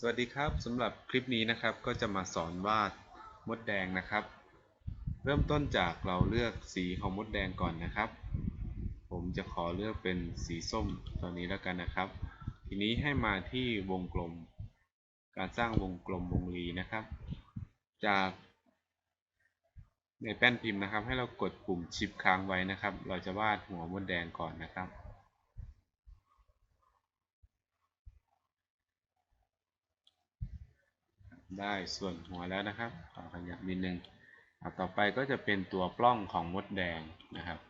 สวัสดีครับสำหรับคลิปนี้นะครับก็จะมาสอนวาดมดแดงนะครับ เริ่มต้นจากเราเลือกสีของมดแดงก่อนนะครับ ผมจะขอเลือกเป็นสีส้มตัวนี้แล้วกันนะครับ ทีนี้ให้มาที่วงกลม การสร้างวงกลมวงรีนะครับ จากในแป้นพิมพ์นะครับ ให้เรากดปุ่มชิปค้างไว้นะครับ เราจะวาดหัวมดแดงก่อนนะครับ ได้ส่วนหัวแล้วนะครับขอขยับนิดนึงอะต่อไปก็จะเป็นตัวปล้องของมดแดงนะครับ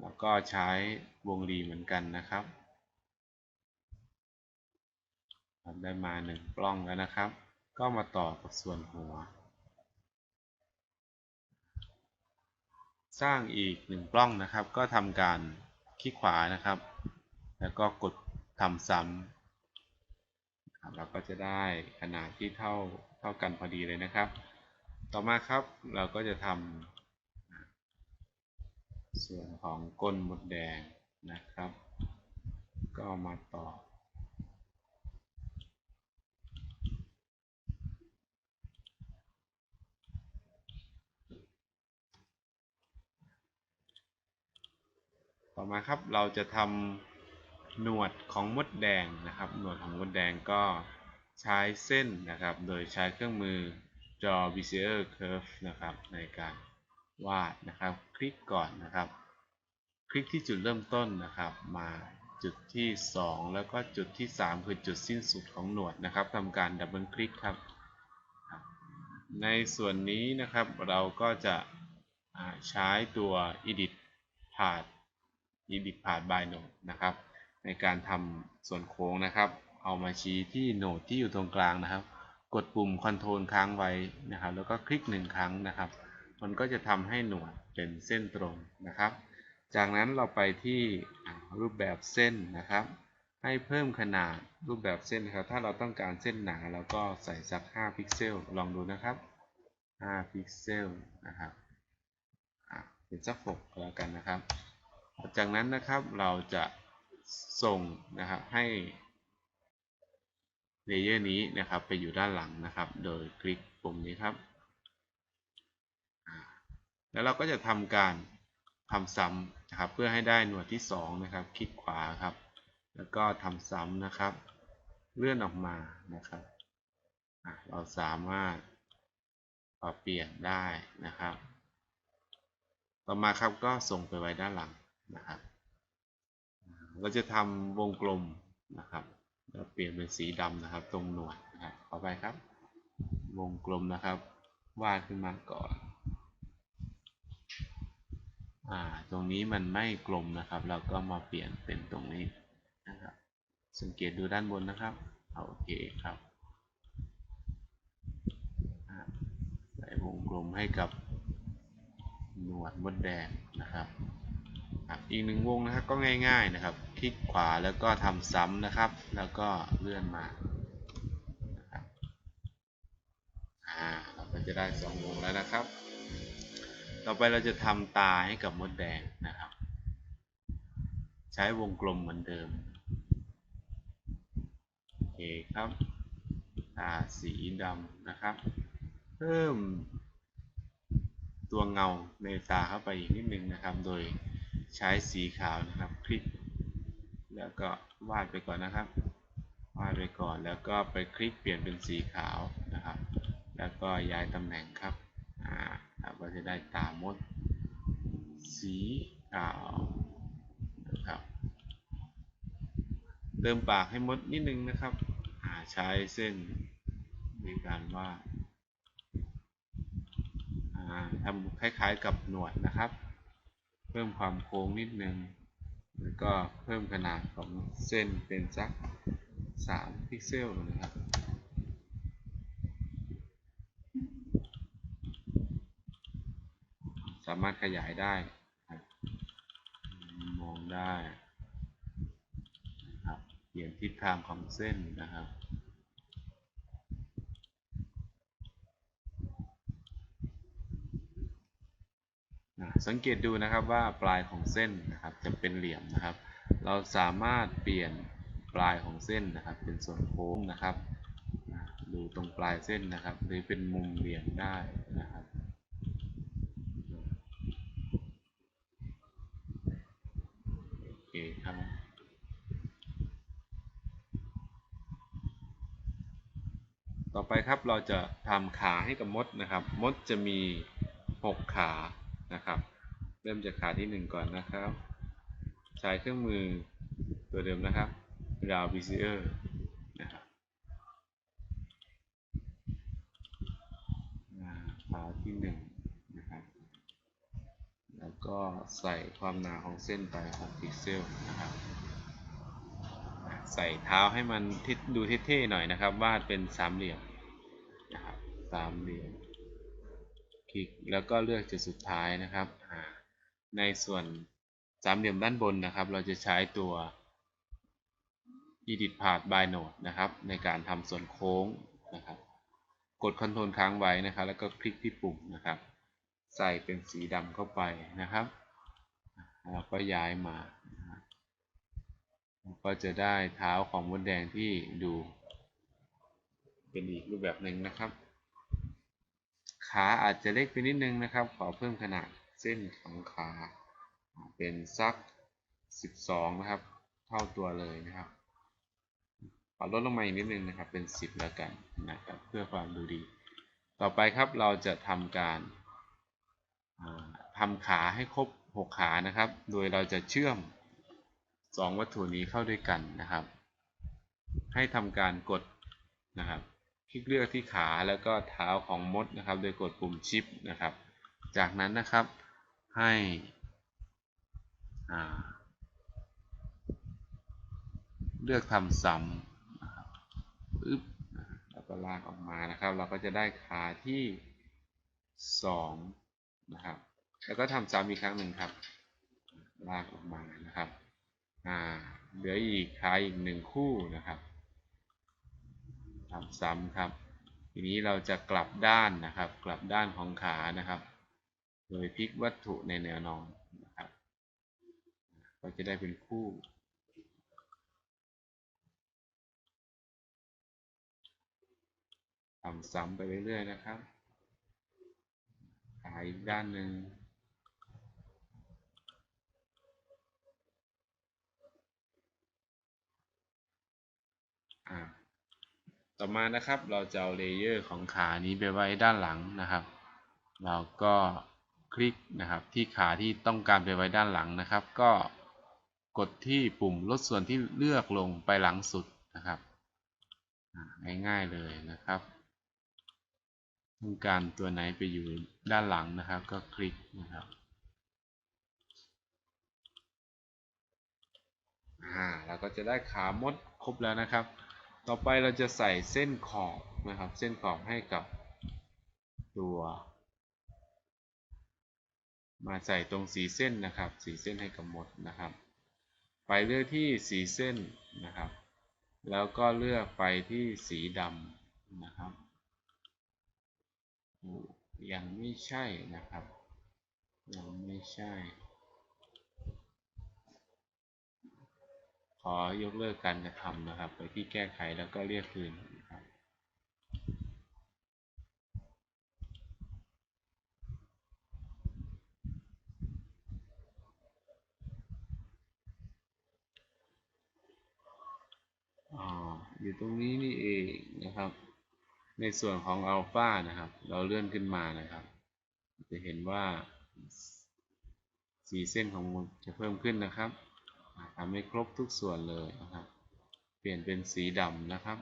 แล้วก็ใช้วงรีเหมือนกันนะครับได้มาหนึ่งปล้องแล้วนะครับ ก็มาต่อกับส่วนหัว สร้างอีกหนึ่งปล้องนะครับ ก็ทำการคลิกขวานะครับ แล้วก็กดทำซ้ำ เราก็จะได้ขนาดที่เท่าเท่ากันพอดีเลยนะครับ ต่อมาครับเราก็จะทำส่วนของก้นมดแดงนะครับ ก็มาต่อต่อมาครับเราจะทำ หนวดของมดแดงนะครับ หนวดของมดแดงก็ใช้เส้นนะครับ โดยใช้เครื่องมือ Draw Bezier Curve นะครับ ในการวาดนะครับ คลิกก่อนนะครับ คลิกที่จุดเริ่มต้นนะครับ มาจุดที่ 2 แล้วก็จุดที่ 3 คือจุดสิ้นสุดของหนวดนะครับทำการดับเบิลคลิกครับ ในส่วนนี้นะครับเราก็จะใช้ตัว Edit Path Edit Path by Node นะครับ ในการทำส่วนโค้งนะครับ เอามาชี้ที่โหนดที่อยู่ตรงกลางนะครับ กดปุ่ม Ctrl ค้างไว้นะครับ แล้วก็คลิกหนึ่งครั้งนะครับ มันก็จะทำให้หนวดเป็นเส้นตรงนะครับ จากนั้นเราไปที่รูปแบบเส้นนะครับ ให้เพิ่มขนาดรูปแบบเส้นนะครับ ถ้าเราต้องการเส้นหนาเราก็ใส่สัก 5 พิกเซล ลองดูนะครับ 5 พิกเซลนะครับเป็นสัก6ก็แล้วกันนะครับ จากนั้นนะครับเราจะ ส่งนะครับให้เลเยอร์นี้นะครับไปอยู่ด้านหลังนะครับ โดยคลิกปุ่มนี้ครับ แล้วเราก็จะทำการทำซ้ำนะครับเพื่อให้ได้หน่วยที่ 2 นะครับ คลิกขวาครับ แล้วก็ทำซ้ำนะครับ เลื่อนออกมานะครับเราสามารถปรับเปลี่ยนได้นะครับ ต่อมาครับก็ส่งไปไว้ด้านหลังนะครับ เราจะทำวงกลมนะครับเราเปลี่ยนเป็นสีดำนะครับ ตรงหนวดนะครับขอไปครับ วงกลมนะครับ วาดขึ้นมาก่อนอ่าตรงนี้มันไม่กลมนะครับ เราก็มาเปลี่ยนเป็นตรงนี้นะครับ สังเกตดูด้านบนนะครับโอเคครับใส่วงกลมให้กับหนวดมดแดงนะครับ อีกหนึ่งวงนะครับก็ง่าย ๆนะครับ คลิกขวาแล้วก็ทำซ้ำนะครับ แล้วก็เลื่อนมานะครับอ่าเราก็จะได้สองวงแล้วนะครับ ต่อไปเราจะทำตาให้กับมดแดงนะครับ ใช้วงกลมเหมือนเดิมโอเคครับตาสีดำนะครับ เพิ่มตัวเงาในตาเข้าไปอีกนิดนึงนะครับ โดย ใช้สีขาวนะครับ คลิก แล้วก็วาดไปก่อนนะครับ วาดไปก่อนแล้วก็ไปคลิกเปลี่ยนเป็นสีขาวนะครับ แล้วก็ย้ายตำแหน่งครับอ่าเราก็จะได้ตามด สีขาวนะครับเติมปากให้มดนิดนึงนะครับาใช้เส้นในการวาดทำคล้ายๆกับหนวดนะครับ พิ่มความโค้งนิดนึง แล้วก็เพิ่มขนาดของเส้นเป็นสัก 3 พิกเซลนะครับสามารถขยายได้ มองได้ครับเปลี่ยนทิศทางของเส้นนะครับ สังเกตดูนะครับว่าปลายของเส้นนะครับจะเป็นเหลี่ยมนะครับ เราสามารถเปลี่ยนปลายของเส้นนะครับ เป็นส่วนโค้งนะครับ ดูตรงปลายเส้นนะครับ หรือเป็นมุมเหลี่ยมได้นะครับโอเคครับต่อไปครับเราจะทำขาให้กับมดนะครับ มดจะมี 6 ขานะครับ ริ่มจากขาที่1ก่อนนะครับ ใช้เครื่องมือตัวเดิมนะครับราวบิซิเออร์นะครับขาที่1นะครับ แล้วก็ใส่ความหนาของเส้นไป6พิกเซลนะครับใส่เท้าให้มันดูเท่ๆหน่อยนะครับ วาดเป็นสามเหลี่ยมนะครับสามเหลี่ยมคลิกแล้วก็เลือกจุดสุดท้ายนะครับอ่า ในส่วนสามเหลี่ยมด้านบนนะครับ เราจะใช้ตัว Edit Path by Node นะครับ ในการทำส่วนโค้งนะครับ กด Ctrl ค้างไว้นะครับ แล้วก็คลิกที่ปุ่มนะครับ ใส่เป็นสีดำเข้าไปนะครับแล้วก็ย้ายมานะครับก็จะได้เท้าของมดแดงที่ดูเป็นอีกรูปแบบหนึ่งนะครับ ขาอาจจะเล็กไปนิดนึงนะครับ ขอเพิ่มขนาด เส้นของขาเป็นสัก 12 นะครับ เท่าตัวเลยนะครับขอลดลงมาอีกนิดนึงนะครับ เป็น 10 แล้วกันนะครับ เพื่อความดูดี ต่อไปครับเราจะทำการทำขาให้ครบ 6 ขานะครับ โดยเราจะเชื่อม 2 วัตถุนี้เข้าด้วยกันนะครับ ให้ทำการกดนะครับ คลิกเลือกที่ขาแล้วก็เท้าของมดนะครับ โดยกดปุ่มชิปนะครับ จากนั้นนะครับ ให้เลือกทำซ้ำนะครับปึ๊บแล้วก็ลากออกมานะครับ เราก็จะได้ขาที่ 2 นะครับ แล้วก็ทำซ้ำอีกครั้งหนึ่งครับ ลากออกมานะครับอ่าเหลืออีกขาอีกหนึ่งคู่นะครับทำซ้ำครับ ทีนี้เราจะกลับด้านนะครับ กลับด้านของขานะครับ โดยพลิกวัตถุในแนวนอนนะครับ ก็จะได้เป็นคู่ ทำซ้ำไปเรื่อยๆนะครับขาอีกด้านหนึ่งต่อมานะครับเราจะเอาเลเยอร์ของขานี้ไปไว้ด้านหลังนะครับ เราก็ คลิกนะครับ ที่ขาที่ต้องการไปไว้ด้านหลังนะครับ ก็กดที่ปุ่มลดส่วนที่เลือกลงไปหลังสุดนะครับง่ายๆเลยนะครับต้องการตัวไหนไปอยู่ด้านหลังนะครับ ก็คลิกนะครับอ่าเราก็จะได้ขามดครบแล้วนะครับ ต่อไปเราจะใส่เส้นขอบนะครับ เส้นขอบให้กับตัว มาใส่ตรงสีเส้นนะครับสีเส้นให้กับหมดนะครับ ไปเลือกที่สีเส้นนะครับ แล้วก็เลือกไปที่สีดำนะครับยังไม่ใช่นะครับยังไม่ใช่ ขอยกเลิกการกระทำนะครับ ไปที่แก้ไขแล้วก็เรียกคืนนะครับออยู่ ตรงนี้นี่เองนะครับ ในส่วนของอัลฟานะครับ เราเลื่อนขึ้นมานะครับ จะเห็นว่าสีเส้นของมันจะเพิ่มขึ้นนะครับทำให้ครบทุกส่วนเลยนะครับ เปลี่ยนเป็นสีดำนะครับ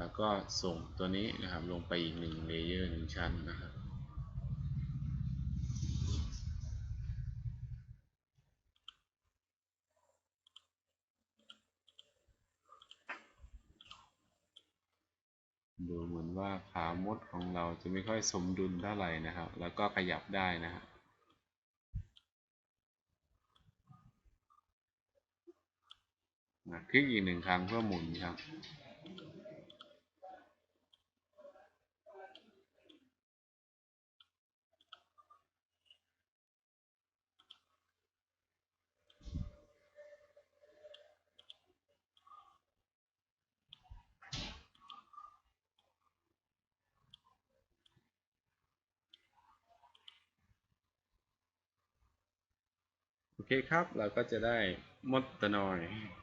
แล้วก็ส่งตัวนี้นะครับลงไปอีกหนึ่งเลเยอร์หนึ่งชั้นนะครับดูเหมือนว่าขามดของเราจะไม่ค่อยสมดุลเท่าไหร่นะครับ แล้วก็ขยับได้นะครับคลิกอีกหนึ่งครั้งเพื่อหมุนครับ เคครับ เราก็จะได้มดตัวน้อย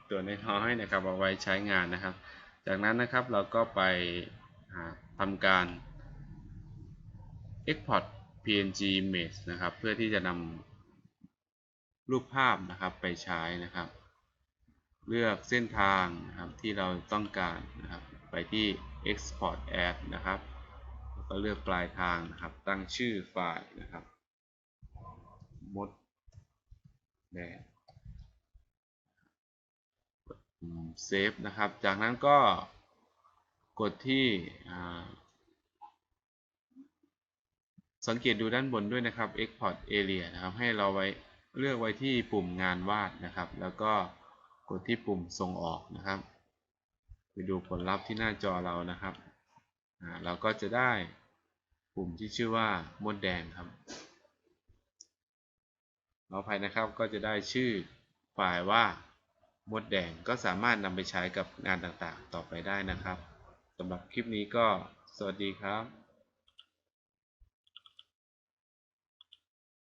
ตัวน้อยนะครับเอาไว้ใช้งานนะครับ จากนั้นนะครับเราก็ไปทำการ export png image นะครับ เพื่อที่จะนำรูปภาพนะครับไปใช้นะครับ เลือกเส้นทางนะครับที่เราต้องการนะครับ ไปที่ export as นะครับแล้วก็เลือกปลายทางนะครับ ตั้งชื่อไฟล์นะครับมด เซฟนะครับ จากนั้นก็กดที่สังเกตดูด้านบนด้วยนะครับ export area นะครับ ให้เราไว้เลือกไว้ที่ปุ่มงานวาดนะครับ แล้วก็กดที่ปุ่มส่งออกนะครับ ไปดูผลลัพธ์ที่หน้าจอเรานะครับ เราก็จะได้ปุ่มที่ชื่อว่ามดแดงครับ ขออภัยนะครับก็จะได้ชื่อไฟล์ว่ามดแดงก็สามารถนำไปใช้กับงานต่างๆ ต่อไปได้นะครับสำหรับคลิปนี้ก็สวัสดีครับ